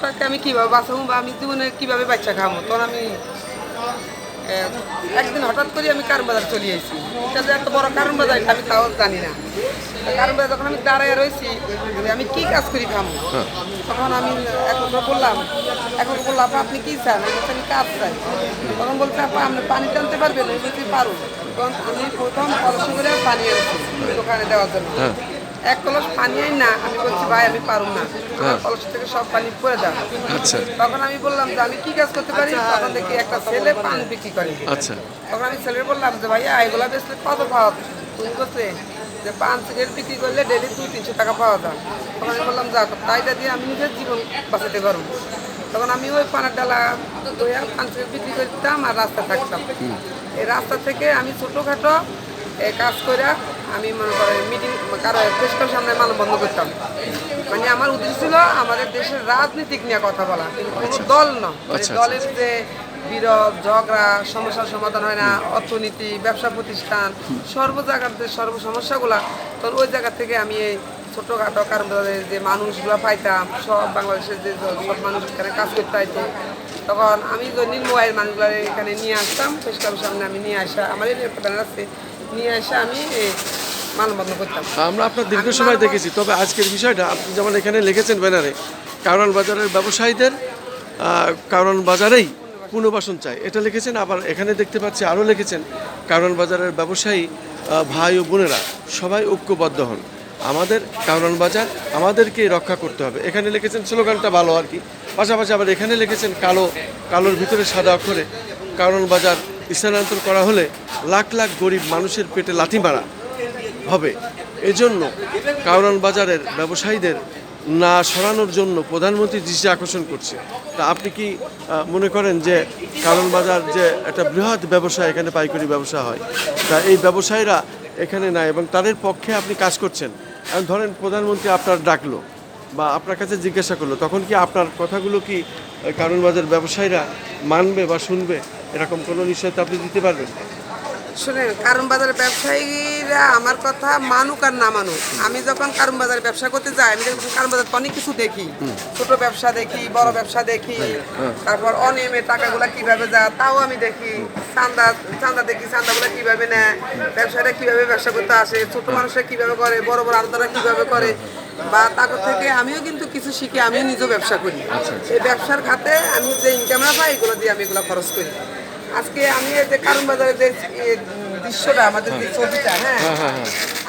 জীবনটাকে আমি কীভাবে বাঁচাবো বা আমি জীবনে কীভাবে বাচ্চা খাব? তখন আমি একদিন হঠাৎ করে আমি কারণ বাজার চলে এসেছি এটা যে এত বড় কারণ বাজার আমি তাও জানি না। কারণ বাজার যখন আমি দাঁড়ায় রয়েছি যে আমি কি কাজ করি খামো তখন আমি এখন বললাম এখন বললাম আপা আপনি কি চান? আমি আমি কাজ চাই। তখন বলছে আপা আপনি পানি টানতে পারবেন? আমি বলছি পারো তখন আমি প্রথম কলস করে পানি এনেছি দোকানে দেওয়ার জন্য। হ্যাঁ। এক কলস পানি আই না আমি বলছি ভাই আমি পারব না। হ্যাঁ। কলস থেকে সব পানি পড়ে যাবে আচ্ছা। তখন আমি বললাম যে আমি কি কাজ করতে পারি? তখন দেখি একটা ছেলে পান বিক্রি করে। আচ্ছা। তখন আমি ছেলের বললাম যে ভাইয়া এগুলা বেচলে কত পাওয়া তুমি করছে যে পান সিগারেট বিক্রি করলে ডেলি দুই তিনশো টাকা পাওয়া যায়। তখন আমি বললাম যাক তাইটা দিয়ে আমি নিজের জীবন বাঁচাতে পারব তখন আমি ওই পানের ডালা দইয়া পান সিগারেট বিক্রি করতাম আর রাস্তা থাকতাম। এই রাস্তা থেকে আমি ছোটোখাটো কাজ করে আমি মনে করি মিটিং কারও প্রেসটার সামনে মানবন্ধ করতাম। মানে আমার উদ্দেশ্য ছিল আমাদের দেশের রাজনীতিক নিয়ে কথা বলা কিন্তু কোনো দল না মানে আচ্ছা, দলের যে বিরোধ ঝগড়া সমস্যার সমাধান হয় না অর্থনীতি ব্যবসা প্রতিষ্ঠান সর্ব জায়গার যে সর্ব সমস্যাগুলা তখন ওই জায়গা থেকে আমি এই ছোটোখাটো কারণ যে মানুষগুলো পাইতাম সব বাংলাদেশের যে সব মানুষ এখানে কাজ করতে হইতো তখন আমি যে নির্ময়ের মানুষগুলো এখানে নিয়ে আসতাম প্রেসক্লাবের সামনে আমি নিয়ে আসা আমার এই একটা ব্যানার আছে নিয়ে আসা আমি করতাম। আমরা আপনার দীর্ঘ সময় দেখেছি তবে আজকের বিষয়টা আপনি যেমন এখানে লিখেছেন ব্যানারে কারণ বাজারের ব্যবসায়ীদের কারণ বাজারেই পুনর্বাসন চাই। এটা লিখেছেন আবার এখানে দেখতে পাচ্ছি আরও লিখেছেন কারণ বাজারের ব্যবসায়ী ভাই ও বোনেরা সবাই ঐক্যবদ্ধ হন। আমাদের কারণ বাজার আমাদেরকেই রক্ষা করতে হবে। এখানে লিখেছেন স্লোগানটা ভালো আর কি। পাশাপাশি আবার এখানে লিখেছেন কালো কালোর ভিতরে সাদা অক্ষরে কারণ বাজার স্থানান্তর করা হলে লাখ লাখ গরিব মানুষের পেটে লাথি মারা। হবে। এজন্য কারণ বাজারের ব্যবসায়ীদের না সরানোর জন্য প্রধানমন্ত্রী দৃষ্টি আকর্ষণ করছে। তা আপনি কি মনে করেন যে কারণ বাজার যে একটা বৃহৎ ব্যবসা, এখানে পাইকারি ব্যবসা হয়, তা এই ব্যবসায়ীরা এখানে নাই এবং তাদের পক্ষে আপনি কাজ করছেন। ধরেন প্রধানমন্ত্রী আপনার ডাকলো বা আপনার কাছে জিজ্ঞাসা করল, তখন কি আপনার কথাগুলো কি কারণ বাজার ব্যবসায়ীরা মানবে বা শুনবে? এরকম কোনো নিশ্চয়তা আপনি দিতে পারবেন? শুনেন কারণ বাজারের ব্যবসায়ীরা আমার কথা মানুক আর না মানুক। আমি যখন কারণ বাজারে ব্যবসা করতে যাই আমি যখন কারণ বাজার অনেক কিছু দেখি। ছোট ব্যবসা দেখি বড় ব্যবসা দেখি তারপর অনিয়মের টাকাগুলো কীভাবে যা তাও আমি দেখি। চান্দা চান্দা দেখি চান্দাগুলো কীভাবে নেয় ব্যবসাটা কীভাবে ব্যবসা করতে আসে ছোট মানুষরা কীভাবে করে বড় বড় আলাদারা কীভাবে করে। বা তারপর থেকে আমিও কিন্তু কিছু শিখে আমিও নিজেও ব্যবসা করি। এই ব্যবসার খাতে আমি যে ইনকামটা পাই এগুলো দিয়ে আমি এগুলো খরচ করি। আজকে আমি এই যে কারণ বাজারে যে দৃশ্যটা আমাদের যে ছবিটা হ্যাঁ?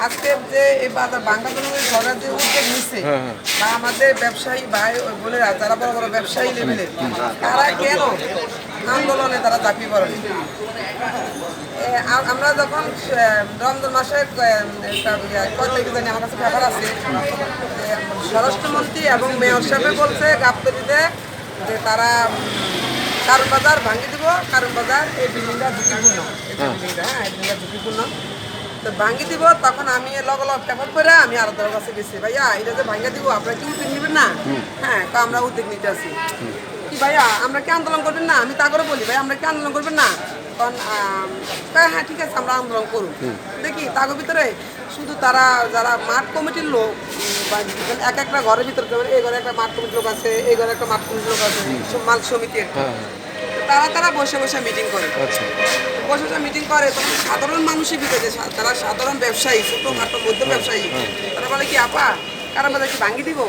আজকে যে এই বাজার বাংলাদেশের সরকার যে উদ্যোগ নিচ্ছে বা আমাদের ব্যবসায়ী ভাই বোনেরা যারা বড় বড় ব্যবসায়ী লেভেলের তারা কেন আন্দোলনে তারা ঝাঁপিয়ে পড়ে এ, আমরা যখন রমজান মাসে কয় তারিখে জানি আমার কাছে খবর আছে স্বরাষ্ট্রমন্ত্রী এবং মেয়র সাহেব বলছে গাবতলিতে যে তারা কারণ বাজার ভাঙি দিব কারণ বাজার এই বিল্ডিংটা ঝুঁকিপূর্ণ। এই বিল্ডিংটা হ্যাঁ এই বিল্ডিংটা ঝুঁকিপূর্ণ। তো ভাঙি দিব তখন আমি লগ লগ পেপার করে আমি আরও দর কাছে গেছি ভাইয়া এটা যে ভাঙা দিব আপনারা কি উদ্যোগ নেবেন না? হ্যাঁ তো আমরা উদ্যোগ নিতে আসি কি ভাইয়া আমরা কি আন্দোলন করবেন না? আমি তা করে বলি ভাই আমরা কি আন্দোলন করবেন না? তখন হ্যাঁ ঠিক আছে আমরা আন্দোলন করুন। দেখি তাগো ভিতরে শুধু তারা যারা মাঠ কমিটির লোক এক একটা ঘরের ভিতরে যেমন এই ঘরে একটা মাঠ কমিটির লোক আছে এই ঘরে একটা মাঠ কমিটির লোক আছে মাল সমিতি একটা। তারা তারা বসে বসে মিটিং করে। আচ্ছা। বসে বসে মিটিং করে তখন সাধারণ মানুষই ভিতরে তারা সাধারণ ব্যবসায়ী ছোট খাটো মধ্য ব্যবসায়ী তারা বলে কি আপা কারণ বাজার কি ভাঙি দিব।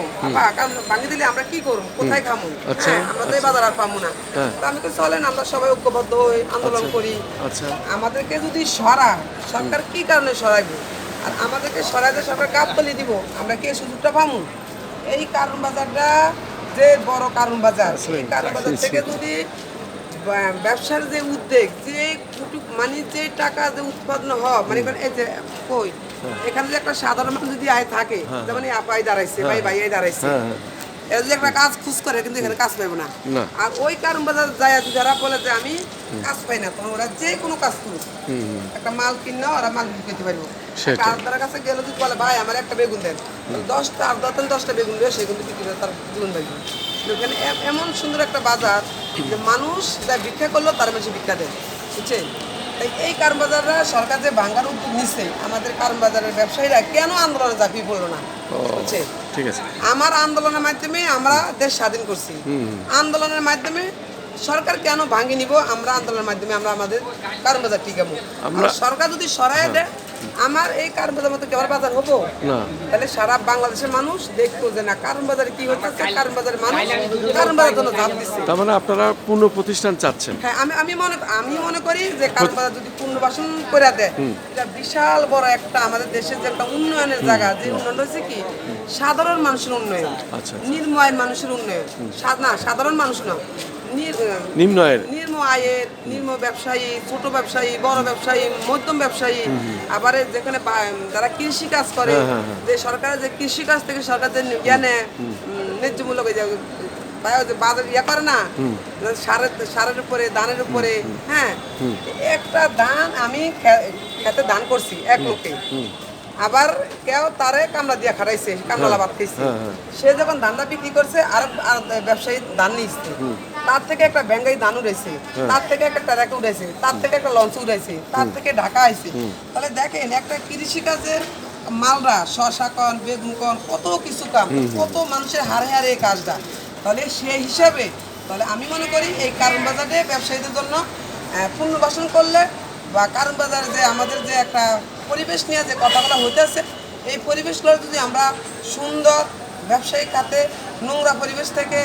কারণ ভাঙি দিলে আমরা কি করব? কোথায় খামো? আচ্ছা, হ্যাঁ, আমরা তো এই বাজার আর পাবো না। হ্যাঁ। তো আমি তো চলেন আমরা সবাই ঐক্যবদ্ধ হই আন্দোলন করি। আচ্ছা। আমাদেরকে যদি সরা সরকার কি কারণে সরাইব? আর আমাদেরকে সরাইতে সরকার গাপ তলি দিব। আমরা কি এই সুযোগটা পাবো এই কারণ বাজারটা যে বড় কারণ বাজার এই কারণ বাজার থেকে যদি ব্যবসার যে উদ্যোগ যে মানে যে টাকা যে উৎপাদন হয় মানে এই যে কই এখানে যে একটা সাধারণ মানুষ যদি আয় থাকে যেমন আপাই দাঁড়াইছে ভাই ভাই দাঁড়াইছে। হ্যাঁ হ্যাঁ। এরা একটা কাজ খুঁজ করে কিন্তু এখানে কাজ পাইবো না। আর ওই কারণ বাজার যায় যারা বলে যে আমি কাজ পাই না তখন ওরা যে কোনো কাজ করুক। একটা মাল কিনা ওরা মাল বিক্রি করতে পারব। তার কাছে গেলে যদি বলে ভাই আমার একটা বেগুন দেন। দশটা আর দশ দশটা বেগুন দিয়ে সে কিন্তু বিক্রি করে তার জীবন বেগুন ওখানে এ- এমন সুন্দর একটা বাজার যে মানুষ যা ভিক্ষা করল তার বেশি ভিক্ষা দেয়। বুঝছেন? তাই এই কারণ বাজাররা সরকার যে ভাঙ্গার উদ্যোগ নিচ্ছে আমাদের কারণ বাজারের ব্যবসায়ীরা কেন আন্দোলনে ঝাঁপিয়ে পড়ল না? বুঝছেন? ঠিক আছে। আমার আন্দোলনের মাধ্যমে আমরা দেশ স্বাধীন করছি। আন্দোলনের মাধ্যমে সরকার কেন ভাঙি নিব? আমরা আন্দোলনের মাধ্যমে আমরা আমাদের কারণ বাজার টিকাবো সরকার যদি সরাই দেয় আমার এই কারণ বাজার মতো কেবল বাজার হব? না। তাহলে সারা বাংলাদেশের মানুষ দেখতো যে না কারণ বাজারে কি হচ্ছে কারণ বাজারের মানুষ কারণ বাজার জন্য ঝাঁপ দিচ্ছে তার মানে আপনারা পুনঃ প্রতিষ্ঠান চাচ্ছেন। হ্যাঁ আমি আমি মনে আমি মনে করি যে কারণ বাজার যদি পুনর্বাসন করে দেয় এটা বিশাল বড় একটা আমাদের দেশের যে একটা উন্নয়নের জায়গা যে উন্নয়ন হচ্ছে কি? সাধারণ মানুষের উন্নয়ন আচ্ছা। নির্ময় মানুষের উন্নয়ন। না সাধারণ মানুষ না। নিম্ন আয়ের। নিম্ন আয়ের নিম্ন ব্যবসায়ী ছোট ব্যবসায়ী বড় ব্যবসায়ী মধ্যম ব্যবসায়ী। আবার যেখানে যারা কৃষি কাজ করে হ্যাঁ, হ্যাঁ, হ্যাঁ। যে সরকারের যে কৃষি কাজ থেকে সরকার যে জ্ঞানে ন্যায্য মূল্য এই যে বা- যে বাজার ইয়ে করে না সারের সারের উপরে ধানের উপরে হ্যাঁ। একটা ধান আমি খেতে ধান করছি এক লোকে। আবার কেউ তারে কামলা দিয়া খাটাইছে কামলা লাভ খাইছে। সে যখন ধানটা বিক্রি করছে আর আর ব্যবসায়ী ধান নিচ্ছে। তার থেকে একটা ব্যাঙ্গাই ধান উড়েছে তার থেকে একটা ট্রাকে উড়েছে তার থেকে একটা লঞ্চ উড়েছে তার থেকে ঢাকা আইছে। তাহলে দেখেন একটা কৃষি কাজের মালরা শশা কন বেগুন কন কত কিছু কাম কত মানুষের হারে হারে এই কাজটা। তাহলে সেই হিসাবে তাহলে আমি মনে করি এই কারণ বাজারে ব্যবসায়ীদের জন্য পুনর্বাসন করলে বা কারণ বাজারে যে আমাদের যে একটা পরিবেশ নিয়ে যে কথাগুলো হইতেছে এই পরিবেশগুলো যদি আমরা সুন্দর ব্যবসায়িক খাতে নোংরা পরিবেশ থেকে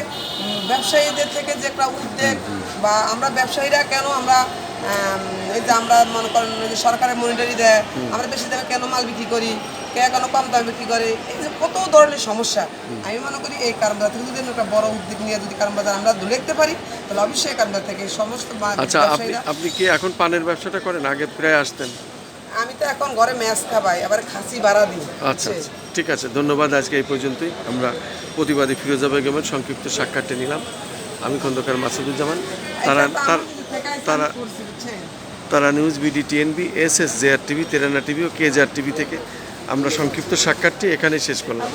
ব্যবসায়ীদের থেকে যে একটা উদ্যোগ বা আমরা ব্যবসায়ীরা কেন আমরা আম, এই যে আমরা মনে করেন যে সরকারের মনিটরি দেয় আমরা বেশি দামে কেন মাল বিক্রি করি কে কেন কম দামে বিক্রি করে এই যে কত ধরনের সমস্যা। আমি মনে করি এই কারণ বাজার থেকে যদি একটা বড় উদ্যোগ নিয়ে যদি কারণ বাজার আমরা দেখতে পারি তাহলে অবশ্যই কারণ বাজার থেকে সমস্ত আচ্ছা আপনি কি এখন পানের ব্যবসাটা করেন? আগে প্রায় আসতেন। আমি তো এখন ঘরে ম্যাচ খাবাই আবার খাসি ভাড়া দিই। আচ্ছা ঠিক আছে? ধন্যবাদ আজকে এই পর্যন্তই। আমরা প্রতিবাদী ফিরোজা বেগমের সংক্ষিপ্ত সাক্ষাৎটা নিলাম। আমি খন্দকার মাসুদুজ্জামান। তারা তার- তারা তারা news BD TNB S S JR TV তেরানা TV ও কে জেআর টিভি থেকে আমরা সংক্ষিপ্ত সাক্ষাৎটি এখানেই শেষ করলাম।